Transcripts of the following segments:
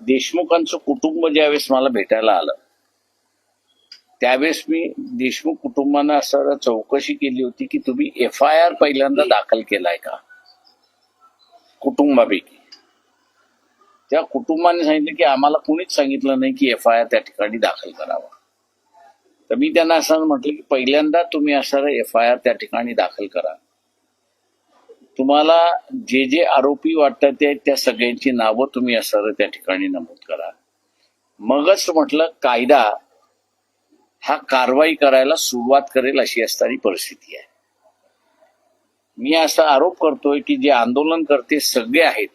देशमुखांचं कुटुंब ज्यावेळेस मला भेटायला आलं त्यावेळेस मी देशमुख कुटुंबानं असं चौकशी केली होती की तुम्ही एफ आय आर पहिल्यांदा दाखल केलाय का? कुटुंबापैकी. त्या कुटुंबाने सांगितलं की आम्हाला कुणीच सांगितलं नाही की एफ आय आर त्या ठिकाणी दाखल करावा. तर मी त्यांना असं म्हटलं की पहिल्यांदा तुम्ही असं एफ आय आर त्या ठिकाणी दाखल करा. तुम्हाला जे जे आरोपी वाटतात ते त्या सगळ्यांची नावं तुम्ही असं त्या ठिकाणी नमूद करा. मगच म्हटलं कायदा हा कारवाई करायला सुरुवात करेल अशी असणारी परिस्थिती आहे. मी असा आरोप करतोय की जे आंदोलन करते सगळे आहेत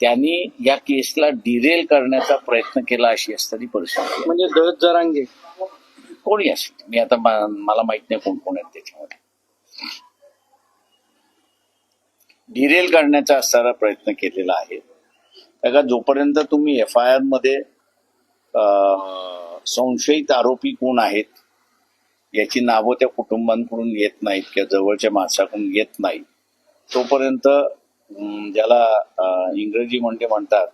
त्यांनी या केसला डिरेल करण्याचा प्रयत्न केला अशी असणारी परिस्थिती. म्हणजे दळत जरांगे? कोणी असेल? मी आता मला माहीत नाही कोण कोण आहेत त्याच्यामध्ये. डिरेल करण्याचा असणारा प्रयत्न केलेला आहे. का जोपर्यंत तुम्ही एफ आय आरमध्ये संशयित आरोपी कोण आहेत याची नावं त्या कुटुंबांकडून येत नाहीत किंवा जवळच्या माणसाकडून येत नाही तोपर्यंत ज्याला इंग्रजी म्हणजे म्हणतात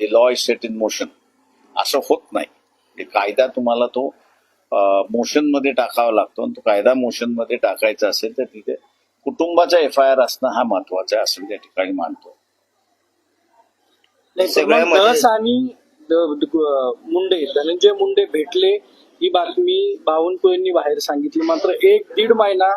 the law is set in motion असं होत नाही. म्हणजे कायदा तुम्हाला तो मोशनमध्ये टाकावा लागतो आणि तो कायदा मोशनमध्ये टाकायचा असेल तर तिथे कुटुंबाचा एफ आय आर असणं हा महत्त्वाचा आहे असं त्या ठिकाणी मानतो दस आणि मुंडे धनंजय मुंडे भेटले ही बातमी बावनकुळेंनी बाहेर सांगितली. मात्र एक दीड महिना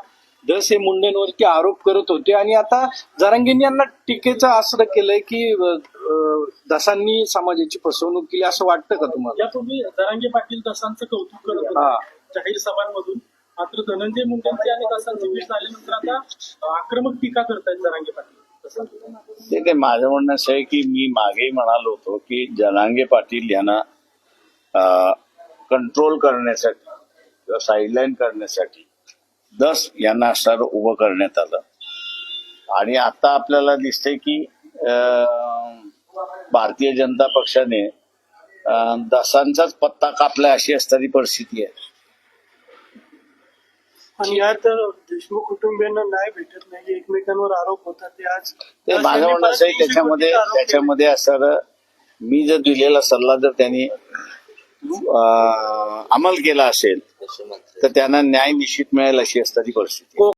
दस हे मुंडेंवरती आरोप करत होते आणि आता जरांगेंनी यांना टीकेचं आश्रय केलंय की अ, अ, दसांनी समाजाची फसवणूक केली असं वाटतं का तुम्हाला? यापूर्वी जरांगे पाटील दसांचं कौतुक करत हा. जाहीर सभांमधून. मात्र धनंजय मुंडेंची आणि दसांची भेट झाल्यानंतर आता आक्रमक टीका करतायत जरांगे पाटील. ते ते माझं म्हणणं असं आहे की मी मागेही म्हणालो होतो की जनांगे पाटील यांना कंट्रोल करण्यासाठी किंवा साईडलाईन करण्यासाठी दस यांना असं उभं करण्यात आलं. आणि आता आपल्याला दिसतंय की अं, भारतीय जनता पक्षाने दसांचाच पत्ता कापला अशी असणारी परिस्थिती आहे. आणि यात देशमुख कुटुंबियांना न्याय भेटत नाही एकमेकांवर आरोप होतात. ते आज ते माझं म्हणणं असं आहे त्याच्यामध्ये त्याच्यामध्ये असं मी जर दिलेला सल्ला जर त्यांनी अंमल केला असेल तर त्यांना न्याय निश्चित मिळेल अशी असणारी परिस्थिती आहे.